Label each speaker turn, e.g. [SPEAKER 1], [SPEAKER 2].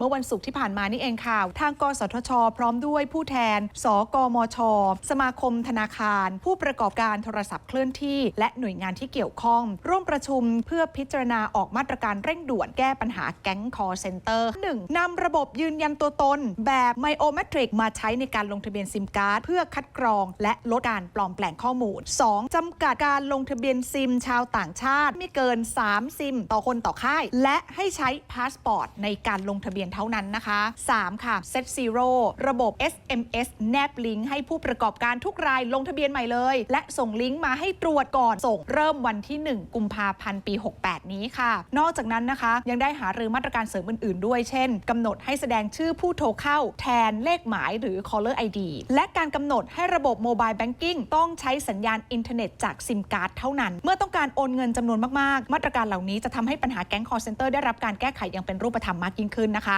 [SPEAKER 1] เมื่อวันศุกร์ที่ผ่านมานี่เองค่ะ ทางกสทช พร้อมด้วยผู้แทน สกมช สมาคมธนาคาร ผู้ประกอบการโทรศัพท์เคลื่อนที่ และหน่วยงานที่เกี่ยวข้อง ร่วมประชุมเพื่อพิจารณาออกมาตรการเร่งด่วนแก้ปัญหาแก๊งคอเซนเตอร์ 1. นำระบบยืนยันตัวตน แบบไมโอเมตริกมาใช้ในการลงทะเบียนซิมการ์ดเพื่อคัดกรอง และลดการปลอมแปลงข้อมูล 2. จำกัดการลงทะเบียนซิมชาวต่างชาติไม่เกิน 3 ซิม ต่อคนต่อค่าย และให้ใช้พาสปอร์ตในการลงทะเบียนเท่านั้นนะคะ 3. ค่ะ Set Zero ระบบ SMS แนบลิงก์ให้ผู้ประกอบการทุกรายลงทะเบียนใหม่เลย และส่งลิงก์มาให้ตรวจก่อนส่งเริ่มวันที่ 1 กุมภาพันธ์ปี 68 นี้ค่ะ นอกจากนั้นนะคะ ยังได้หารือมาตรการเสริมอื่น ๆ ด้วยเช่นกำหนดให้แสดงชื่อผู้โทรเข้า แทนเลขหมายหรือ caller ID และการกำหนดให้ระบบโมบายแบงกิ้งต้องใช้สัญญาณอินเทอร์เน็ตจากซิมการ์ดเท่านั้น เมื่อต้องการโอนเงินจำนวนมาก ๆ มาตรการเหล่านี้จะทำให้ปัญหาแก๊งคอร์เซนเตอร์ได้รับการแก้ไขอย่างเป็นรูปธรรมมากยิ่งขึ้นนะคะ